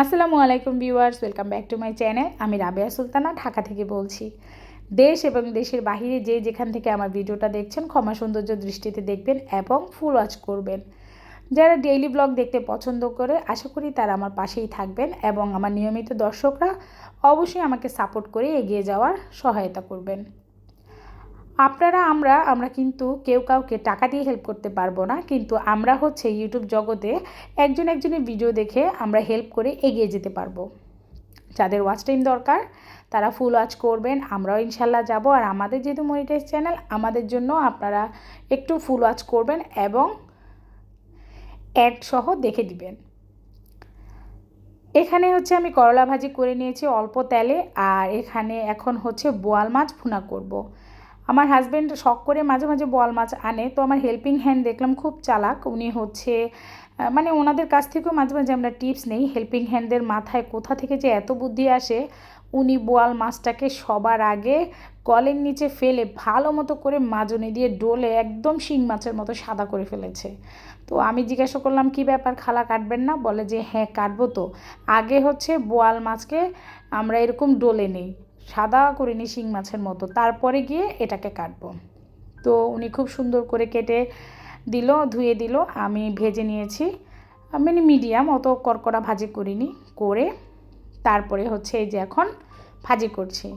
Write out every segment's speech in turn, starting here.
আসসালামু আলাইকুম viewers, welcome back to my channel. আমি রাবেয়া সুলতানা, ঢাকা থেকে বলছি। দেশ এবং দেশের বাহিরে যে যেখান থেকে আমার ভিডিওটা দেখছেন, ক্ষমা সৌন্দর্য দৃষ্টিতে দেখবেন এবং ফুল ওয়াচ করবেন। যারা ডেইলি ব্লগ দেখতে পছন্দ করে, আশা করি তারা আমার পাশেই থাকবেন এবং আমার নিয়মিত দর্শকরা অবশ্যই আমাকে সাপোর্ট করে এগিয়ে যাওয়ার সহায়তা করবেন। আপনারা, আমরা আমরা কিন্তু কেউ কাউকে টাকা দিয়ে হেল্প করতে পারব না। কিন্তু আমরা হচ্ছে ইউটিউব জগতে একজন একজনের ভিডিও দেখে আমরা হেল্প করে এগিয়ে যেতে পারব। যাদের ওয়াচ টাইম দরকার, তারা ফুল ওয়াচ করবেন। আমরাও ইনশাল্লাহ যাব। আর আমাদের যেহেতু মনিটাইজ চ্যানেল আমাদের জন্য আপনারা একটু ফুল ওয়াচ করবেন এবং অ্যাড সহ দেখে দিবেন। এখানে হচ্ছে আমি করলা ভাজি করে নিয়েছি অল্প তেলে। আর এখানে এখন হচ্ছে বোয়াল মাছ ভুনা করব। আমার হাজব্যান্ড শখ করে মাঝে মাঝে বোয়াল মাছ আনে, তো আমার হেল্পিং হ্যান্ড দেখলাম খুব চালাক। উনি হচ্ছে মানে ওনাদের কাছ থেকেও মাঝে মাঝে আমরা টিপস নেই। হেল্পিং হ্যান্ডের মাথায় কোথা থেকে যে এত বুদ্ধি আসে, উনি বোয়াল মাছটাকে সবার আগে কলের নিচে ফেলে ভালো মতো করে মাজনি দিয়ে ডোলে একদম শিং মাছের মতো সাদা করে ফেলেছে। তো আমি জিজ্ঞাসা করলাম, কি ব্যাপার, খালা কাটবেন না? বলে যে হ্যাঁ কাটবো তো। আগে হচ্ছে বোয়াল মাছকে আমরা এরকম ডোলে নেই। সাদা করে নিই শিং মাছের মতো। তারপরে গিয়ে এটাকে কাটবো। তো উনি খুব সুন্দর করে কেটে দিল, ধুয়ে দিল। আমি ভেজে নিয়েছি। মানে মিডিয়াম, অত কড়কড়া ভাজি করিনি। করে তারপরে হচ্ছে এই যে এখন ভাজি করছি।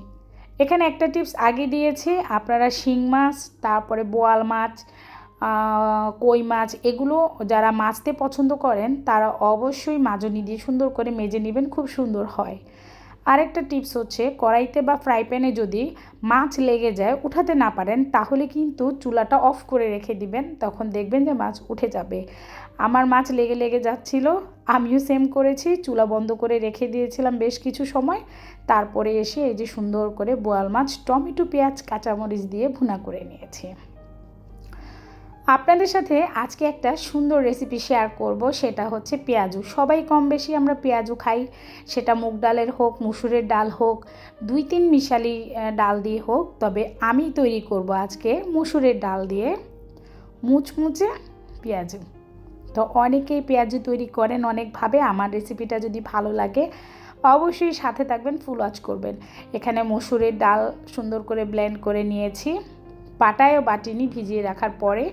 এখানে একটা টিপস আগে দিয়েছি, আপনারা শিং মাছ, তারপরে বোয়াল মাছ কই মাছ, এগুলো যারা মাছতে পছন্দ করেন, তারা অবশ্যই মাজনি দিয়ে সুন্দর করে মেজে নেবেন, খুব সুন্দর হয়। আরেকটা টিপস হচ্ছে, কড়াইতে বা ফ্রাই প্যানে যদি মাছ লেগে যায়, উঠাতে না পারেন, তাহলে কিন্তু চুলাটা অফ করে রেখে দিবেন, তখন দেখবেন যে মাছ উঠে যাবে। আমার মাছ লেগে লেগে যাচ্ছিল, আমিও সেম করেছি, চুলা বন্ধ করে রেখে দিয়েছিলাম বেশ কিছু সময়। তারপরে এসে এই যে সুন্দর করে বোয়াল মাছ, টমেটো, পেঁয়াজ, কাঁচামরিচ দিয়ে ভুনা করে নিয়েছি। আপনাদের সাথে আজকে একটা সুন্দর রেসিপি শেয়ার করব, সেটা হচ্ছে পেঁয়াজু। সবাই কম বেশি আমরা পেঁয়াজু খাই। সেটা মুগ ডালের হোক, মুসুরের ডাল হোক, দুই তিন মিশালি ডাল দিয়ে হোক। তবে আমি তৈরি করব আজকে মুসুরের ডাল দিয়ে মুচমুচে পেঁয়াজু। তো অনেকেই পেঁয়াজু তৈরি করেন অনেকভাবে। আমার রেসিপিটা যদি ভালো লাগে, অবশ্যই সাথে থাকবেন ফুল ওয়াচ করবেন। এখানে মসুরের ডাল সুন্দর করে ব্লেন্ড করে নিয়েছি। পাটায়ও বাটিনি ভিজিয়ে রাখার পরে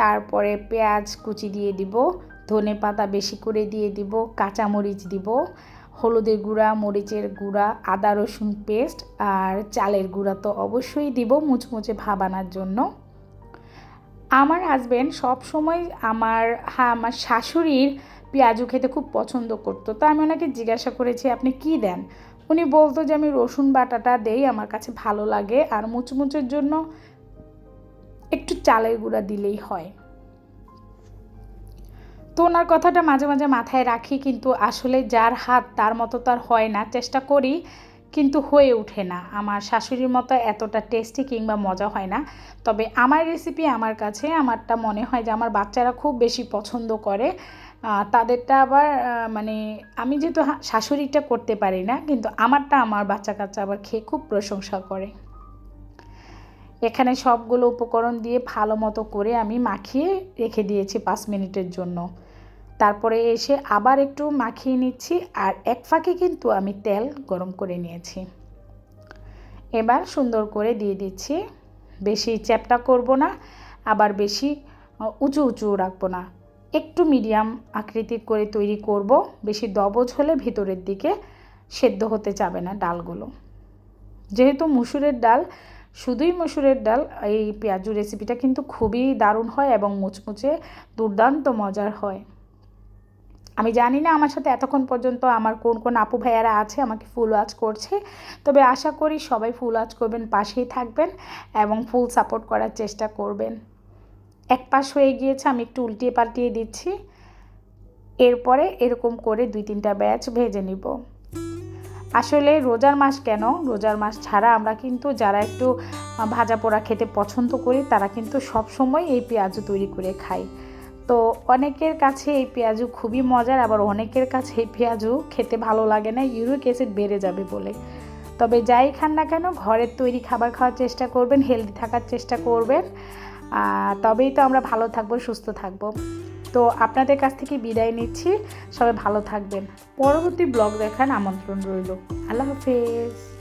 তারপরে পেঁয়াজ কুচি দিয়ে দিব, ধনে পাতা বেশি করে দিয়ে দিব, কাঁচামরিচ দিব, হলুদের গুঁড়া, মরিচের গুঁড়া, আদা রসুন পেস্ট আর চালের গুঁড়া তো অবশ্যই দিব মুচমুচে ভাব আনার জন্য। আমার হাজব্যান্ড সব সময় আমার হ্যাঁ আমার শাশুড়ির পেঁয়াজু খেতে খুব পছন্দ করতো। তো আমি ওনাকে জিজ্ঞাসা করেছি, আপনি কি দেন? উনি বলতো যে, আমি রসুন বাটাটা দেই, আমার কাছে ভালো লাগে আর মুচমুচের জন্য একটু চালের গুঁড়া দিলেই হয়। তো ওনার কথাটা মাঝে মাঝে মাথায় রাখি, কিন্তু আসলে যার হাত তার মতো তার হয় না, চেষ্টা করি, কিন্তু হয়ে ওঠে না। আমার শাশুড়ির মতো এতটা টেস্টি কিংবা মজা হয় না। তবে আমার রেসিপি আমার কাছে, আমারটা মনে হয় যে আমার বাচ্চারা খুব বেশি পছন্দ করে। তাদেরটা আবার মানে আমি যেহেতু শাশুড়িটা করতে পারি না, কিন্তু আমারটা আমার বাচ্চা কাচ্চা আবার খেয়ে খুব প্রশংসা করে। এখানে সবগুলো উপকরণ দিয়ে ভালো মতো করে আমি মাখিয়ে রেখে দিয়েছি পাঁচ মিনিটের জন্য। তারপরে এসে আবার একটু মাখিয়ে নিচ্ছি আর এক ফাঁকে কিন্তু আমি তেল গরম করে নিয়েছি। এবার সুন্দর করে দিয়ে দিচ্ছি। বেশি চ্যাপটা করব না, আবার বেশি উঁচু উঁচু রাখব না। একটু মিডিয়াম আকৃতির করে তৈরি করব, বেশি দবজ হলে ভিতরের দিকে সেদ্ধ হতে যাবে না ডালগুলো। যেহেতু মুসুরের ডাল শুধুই মসুরের ডাল, এই পেঁয়াজু রেসিপিটা কিন্তু খুবই দারুণ হয় এবং মুচমুচে দুর্দান্ত মজার হয়। আমি জানি না আমার সাথে এতক্ষণ পর্যন্ত আমার কোন কোন আপু ভাইয়ারা আছে, আমাকে ফুল ওয়াচ করছে। তবে আশা করি সবাই ফুল ওয়াচ করবেন, পাশেই থাকবেন এবং ফুল সাপোর্ট করার চেষ্টা করবেন। এক পাশ হয়ে গিয়েছে, আমি একটু উল্টিয়ে পাল্টিয়ে দিচ্ছি। এরপরে এরকম করে দুই তিনটা ব্যাচ ভেজে নিব। আসলে রোজার মাস কেন? রোজার মাস ছাড়া আমরা কিন্তু যারা একটু ভাজা পোড়া খেতে পছন্দ করি, তারা কিন্তু সব সময় এই পেঁয়াজু তৈরি করে খাই তো অনেকের কাছে এই পেঁয়াজু খুবই মজার, আবার অনেকের কাছে এই পেঁয়াজু খেতে ভালো লাগে না, ইউরিক অ্যাসিড বেড়ে যাবে বলে। তবে যাই খান না কেন, ঘরের তৈরি খাবার খাওয়ার চেষ্টা করবেন, হেলদি থাকার চেষ্টা করবেন। তবেই তো আমরা ভালো থাকব, সুস্থ থাকব। তো আপনাদের কাছ থেকে বিদায় নিচ্ছি। সবাই ভালো থাকবেন। পরবর্তী ব্লগ দেখার আমন্ত্রণ রইল। আল্লাহ হাফেজ।